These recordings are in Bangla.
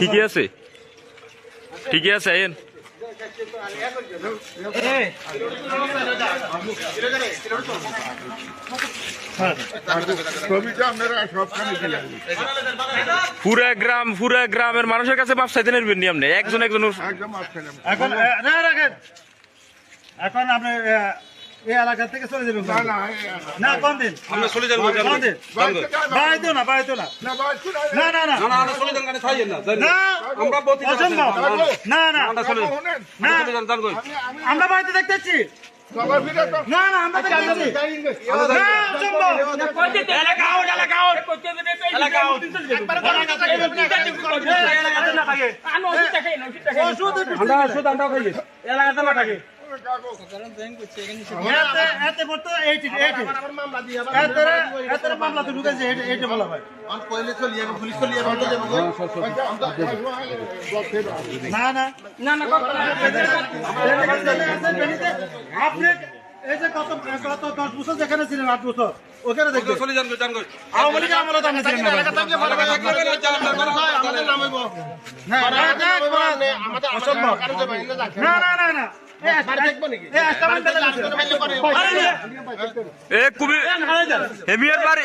ঠিকই আছে। ঠিকই আছে আইন পুরা গ্রাম পুরা গ্রামের মানুষের কাছে মাপ চাইতে নেবেন নি আপনি? একজন একজন। একদম এখন আপনি এই এলাকা থেকে চলে যাবেন না না না কোন দিন। আমরা চলে যাব কোন দিন। বাড়াইতো না বাড়াইতো না। না না না না না। না না আমরা চলে যান গাড়ি ছাড়িয়ে না না। না আমরা বলতে না না। আমরা চলে না। চলে যান আমরা বাড়িতে দেখতেছি সবার ভিতরে তো না না আমরা দেখতেছি না অসম্ভব। ওষুধ আমরা শুধু আমরা খাই এলাকাতে না থাকে এতে এতে বলতো এইটি এইটি এতে এতে মামলা তো ঢুকেছে এইটি এইটি বলা হয় না না না না আপনি এই যে কত কত দশ বছর যেখানে ছিলেন আট বছর ওখানে দেখবেন চলে যান যান আওয়ামী লীগের আমলে তো ছিলেন না ভাই। না, না, না, অসম্ভব। না, না, না, না। এই এই আস্তাবল বেঁধে দিছে। এ কুবি হেমিয়ার বাড়ি।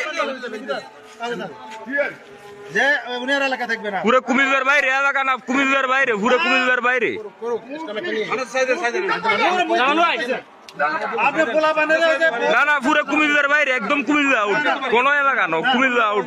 যে উনিয়ার এলাকা থাকবে না। পুরো কুমিল্লার বাইরে এলাকা না কুমিল্লার বাইরে পুরো কুমিল্লার বাইরে। না না পুরো কুমিল্লার বাইরে একদম কুমিল্লা আউট কোন এলাকা না কুমিল্লা আউট